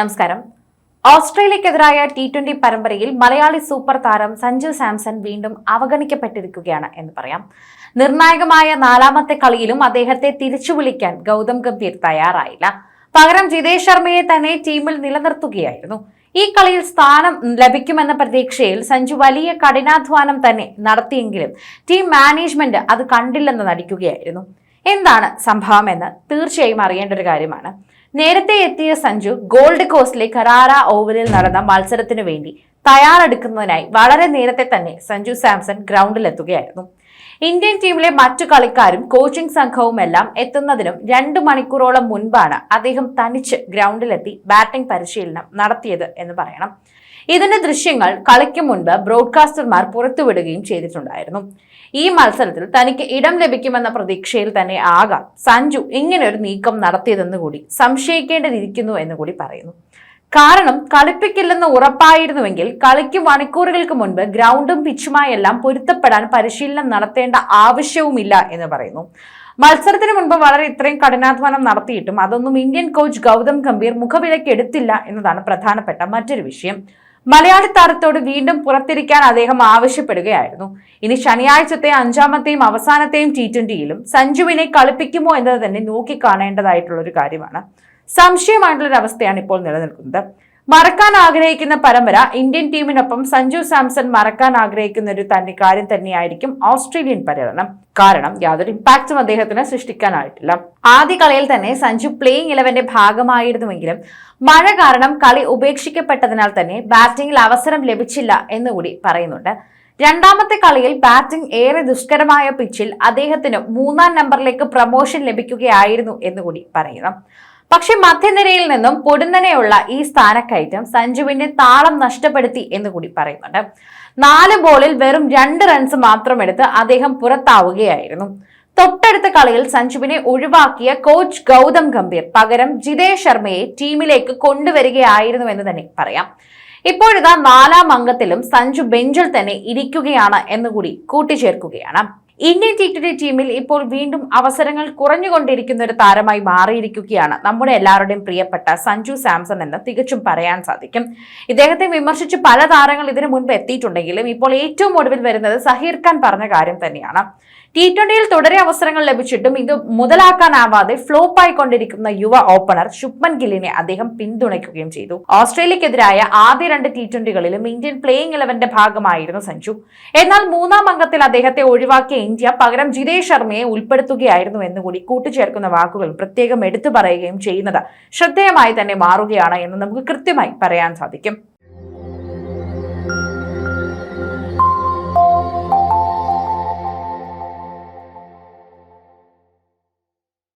നമസ്കാരം. ഓസ്ട്രേലിയക്കെതിരായ T twenty പരമ്പരയിൽ Malayali super താരം സഞ്ജു സാംസൺ വീണ്ടും അവഗണിക്കപ്പെട്ടിരിക്കുകയാണ് എന്ന് പറയാം. നിർണായകമായ നാലാമത്തെ കളിയിലും അദ്ദേഹത്തെ തിരിച്ചു വിളിക്കാൻ ഗൗതം ഗംഭീർ തയ്യാറായില്ല. പകരം ജിതേഷ് ശർമ്മയെ തന്നെ ടീമിൽ നിലനിർത്തുകയായിരുന്നു. ഈ കളിയിൽ സ്ഥാനം ലഭിക്കുമെന്ന പ്രതീക്ഷയിൽ സഞ്ജു വലിയ കഠിനാധ്വാനം തന്നെ നടത്തിയെങ്കിലും ടീം മാനേജ്മെന്റ് അത് കണ്ടില്ലെന്ന് നടിക്കുകയായിരുന്നു. എന്താണ് സംഭവമെന്ന് തീർച്ചയായും അറിയേണ്ട ഒരു കാര്യമാണ്. നേരത്തെ എത്തിയ സഞ്ജു ഗോൾഡ് കോസ്റ്റിലെ കരാറ ഓവലിൽ നടന്ന മത്സരത്തിനു വേണ്ടി തയ്യാറെടുക്കുന്നതിനായി വളരെ നേരത്തെ തന്നെ സഞ്ജു സാംസൺ ഗ്രൗണ്ടിലെത്തുകയായിരുന്നു. ഇന്ത്യൻ ടീമിലെ മറ്റു കളിക്കാരും കോച്ചിംഗ് സംഘവുമെല്ലാം എത്തുന്നതിനും രണ്ട് മണിക്കൂറോളം മുൻപാണ് അദ്ദേഹം തനിച്ച് ഗ്രൗണ്ടിലെത്തി ബാറ്റിംഗ് പരിശീലനം നടത്തിയത് എന്ന് പറയണം. ഇതിന്റെ ദൃശ്യങ്ങൾ കളിക്ക് മുൻപ് ബ്രോഡ്കാസ്റ്റർമാർ പുറത്തുവിടുകയും ചെയ്തിട്ടുണ്ടായിരുന്നു. ഈ മത്സരത്തിൽ തനിക്ക് ഇടം ലഭിക്കുമെന്ന പ്രതീക്ഷയിൽ തന്നെ ആകാം സഞ്ജു ഇങ്ങനെ ഒരു നീക്കം നടത്തിയതെന്ന് കൂടി സംശയിക്കേണ്ടതിരിക്കുന്നു എന്ന് കൂടി പറയുന്നു. കാരണം കളിപ്പിക്കില്ലെന്ന് ഉറപ്പായിരുന്നുവെങ്കിൽ കളിക്ക് മണിക്കൂറുകൾക്ക് മുൻപ് ഗ്രൗണ്ടും പിച്ചുമായെല്ലാം പൊരുത്തപ്പെടാൻ പരിശീലനം നടത്തേണ്ട ആവശ്യവുമില്ല എന്ന് പറയുന്നു. മത്സരത്തിന് മുൻപ് വളരെ ഇത്രയും കഠിനാധ്വാനം നടത്തിയിട്ടും അതൊന്നും ഇന്ത്യൻ കോച്ച് ഗൗതം ഗംഭീർ മുഖവിലയ്ക്ക് എടുത്തില്ല എന്നതാണ് പ്രധാനപ്പെട്ട മറ്റൊരു വിഷയം. മലയാളി താരത്തോട് വീണ്ടും പുറത്തിരിക്കാൻ അദ്ദേഹം ആവശ്യപ്പെടുകയായിരുന്നു. ഇനി ശനിയാഴ്ചത്തെ അഞ്ചാമത്തെയും അവസാനത്തെയും ടി ട്വന്റിയിലും സഞ്ജുവിനെ കളിപ്പിക്കുമോ എന്നത് തന്നെ നോക്കിക്കാണേണ്ടതായിട്ടുള്ള ഒരു കാര്യമാണ്. സംശയമായിട്ടുള്ള ഒരു അവസ്ഥയാണ് ഇപ്പോൾ നിലനിൽക്കുന്നത്. മറക്കാൻ ആഗ്രഹിക്കുന്ന പരമ്പര ഇന്ത്യൻ ടീമിനൊപ്പം സഞ്ജു സാംസൺ മറക്കാൻ ആഗ്രഹിക്കുന്ന ഒരു തന്നെ കാര്യം തന്നെയായിരിക്കും ഓസ്ട്രേലിയൻ പര്യടനം. കാരണം യാതൊരു ഇമ്പാക്റ്റും അദ്ദേഹത്തിന് സൃഷ്ടിക്കാനായിട്ടില്ല. ആദ്യ കളിയിൽ തന്നെ സഞ്ജു പ്ലേയിങ് ഇലവന്റെ ഭാഗമായിരുന്നുവെങ്കിലും മഴ കാരണം കളി ഉപേക്ഷിക്കപ്പെട്ടതിനാൽ തന്നെ ബാറ്റിംഗിൽ അവസരം ലഭിച്ചില്ല എന്നുകൂടി പറയുന്നുണ്ട്. രണ്ടാമത്തെ കളിയിൽ ബാറ്റിംഗ് ഏറെ ദുഷ്കരമായ പിച്ചിൽ അദ്ദേഹത്തിന് മൂന്നാം നമ്പറിലേക്ക് പ്രമോഷൻ ലഭിക്കുകയായിരുന്നു എന്നുകൂടി പറയുന്നു. പക്ഷെ മധ്യനിരയിൽ നിന്നും പൊടുന്നനെയുള്ള ഈ സ്ഥാനക്കയറ്റം സഞ്ജുവിന്റെ താളം നഷ്ടപ്പെടുത്തി എന്ന് കൂടി പറയുന്നുണ്ട്. നാല് ബോളിൽ വെറും രണ്ട് റൺസ് മാത്രം എടുത്ത് അദ്ദേഹം പുറത്താവുകയായിരുന്നു. തൊട്ടടുത്ത കളിയിൽ സഞ്ജുവിനെ ഒഴിവാക്കിയ കോച്ച് ഗൗതം ഗംഭീർ പകരം ജിതേഷ് ശർമ്മയെ ടീമിലേക്ക് കൊണ്ടുവരികയായിരുന്നു എന്ന് തന്നെ പറയാം. ഇപ്പോഴിതാ നാലാം അംഗത്തിലും സഞ്ജു ബെഞ്ചിൽ തന്നെ ഇരിക്കുകയാണ് എന്നുകൂടി കൂട്ടിച്ചേർക്കുകയാണ്. ഇന്ത്യൻ ടി ട്വന്റി ടീമിൽ ഇപ്പോൾ വീണ്ടും അവസരങ്ങൾ കുറഞ്ഞുകൊണ്ടിരിക്കുന്ന ഒരു താരമായി മാറിയിരിക്കുകയാണ്. നമ്മുടെ എല്ലാവരുടെയും പ്രിയപ്പെട്ട സഞ്ജു സാംസൺ എന്ന് തികച്ചും പറയാൻ സാധിക്കും. ഇദ്ദേഹത്തെ വിമർശിച്ച് പല താരങ്ങൾ ഇതിനു മുൻപ് എത്തിയിട്ടുണ്ടെങ്കിലും ഇപ്പോൾ ഏറ്റവും ഒടുവിൽ വരുന്നത് സഹീർ ഖാൻ പറഞ്ഞ കാര്യം തന്നെയാണ്. ടി ട്വന്റിയിൽ തുടരെ അവസരങ്ങൾ ലഭിച്ചിട്ടും ഇത് മുതലാക്കാനാവാതെ ഫ്ലോപ്പ് ആയിക്കൊണ്ടിരിക്കുന്ന യുവ ഓപ്പണർ ശുഭ്മൻ ഗില്ലിനെ അദ്ദേഹം പിന്തുണയ്ക്കുകയും ചെയ്തു. ഓസ്ട്രേലിയക്കെതിരായ ആദ്യ രണ്ട് ടി ട്വന്റികളിലും ഇന്ത്യൻ പ്ലേയിങ് ഇലവന്റെ ഭാഗമായിരുന്നു സഞ്ജു. എന്നാൽ മൂന്നാം അംഗത്തിൽ അദ്ദേഹത്തെ ഒഴിവാക്കിയ ഇന്ത്യ പകരം ജിതേഷ് ശർമ്മയെ ഉൾപ്പെടുത്തുകയായിരുന്നു എന്നുകൂടി കൂട്ടിച്ചേർക്കുന്ന വാക്കുകൾ പ്രത്യേകം എടുത്തു പറയുകയും ചെയ്യുന്നത് ശ്രദ്ധേയമായി തന്നെ മാറുകയാണ് എന്ന് നമുക്ക് കൃത്യമായി പറയാൻ സാധിക്കും.